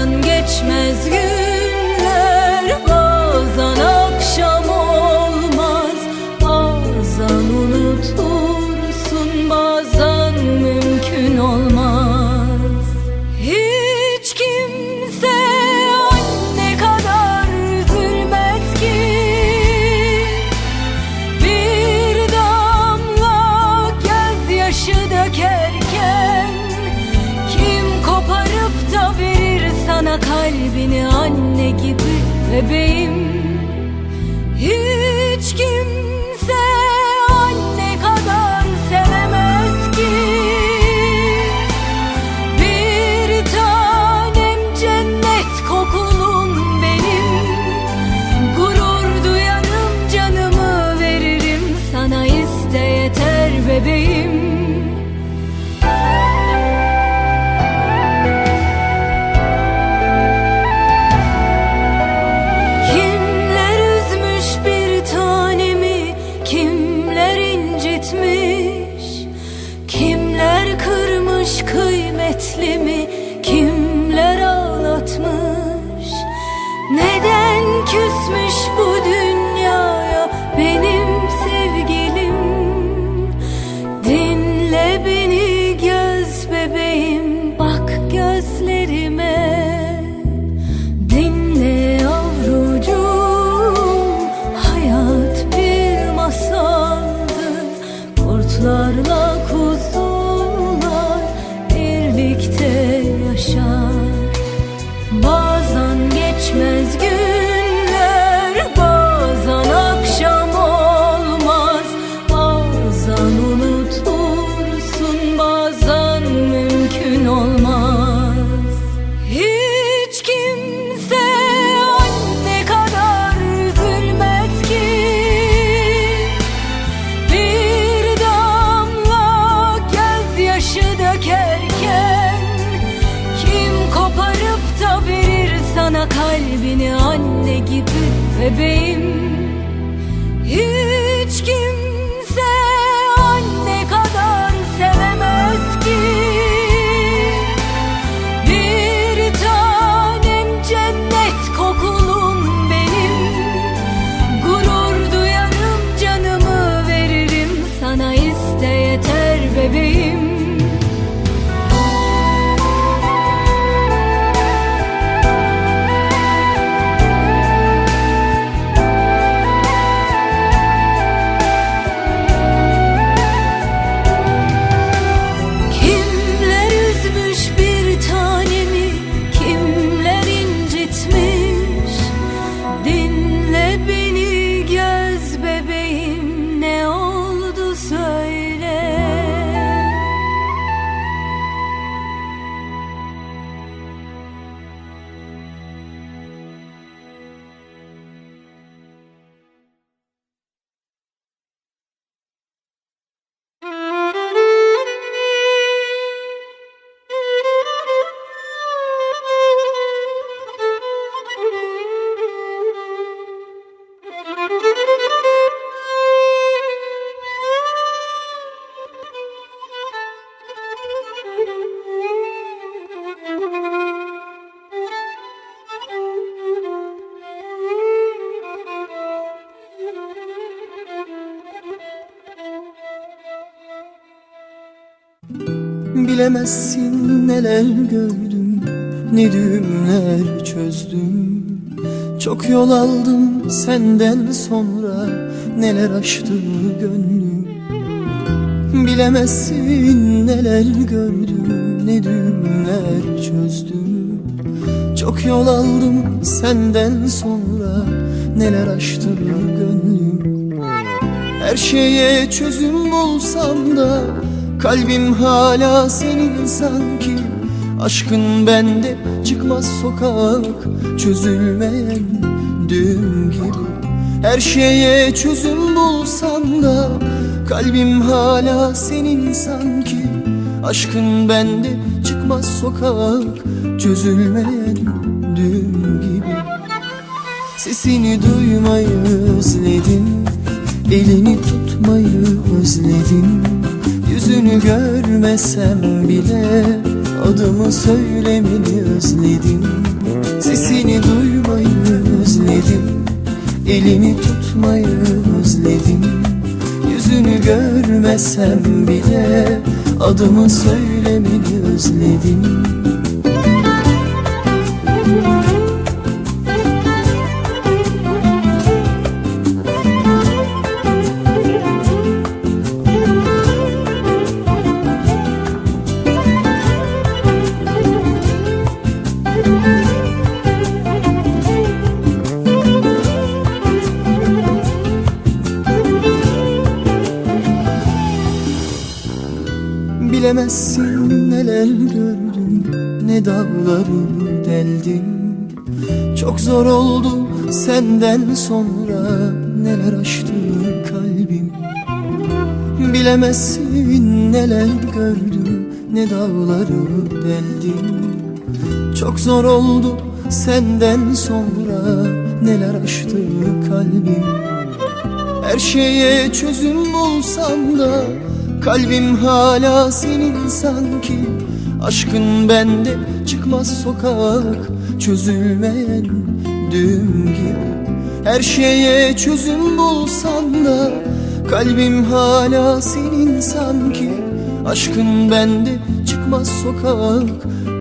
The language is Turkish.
Aradan geçmez gün. kalbini anne gibi bebeğim. Hiç kimse anne kadar sevemez ki. Bir tanem cennet kokulun benim. Gurur duyanım canımı veririm. Sana iste yeter bebeğim. Muslimi gibi Bilemezsin neler gördüm Ne düğümler çözdüm. Çok yol aldım senden sonra Neler aştı gönlüm. Bilemezsin neler gördüm Ne düğümler çözdüm. Çok yol aldım senden sonra Neler aştı gönlüm. Her şeye çözüm bulsam da Kalbim hala senin sanki. Aşkın bende çıkmaz sokak. Çözülmeyen düğüm gibi. Her şeye çözüm bulsam da Kalbim hala senin sanki. Aşkın bende çıkmaz sokak. Çözülmeyen düğüm gibi. Sesini duymayı özledim. Elini tutmayı özledim Yüzünü görmesem bile Adımı söylemeni özledim. Sesini duymayı özledim Elini tutmayı özledim. Yüzünü görmesem bile Adımı söylemeni özledim Bilemezsin neler gördüm Ne dağları deldim. Çok zor oldu senden sonra Neler aştı kalbim. Bilemezsin neler gördüm Ne dağları deldim. Çok zor oldu senden sonra Neler aştı kalbim. Her şeye çözüm bulsam da Kalbim hala senin sanki. Aşkın bende çıkmaz sokak. Çözülmeyen düğüm gibi. Her şeye çözüm bulsam da Kalbim hala senin sanki. Aşkın bende çıkmaz sokak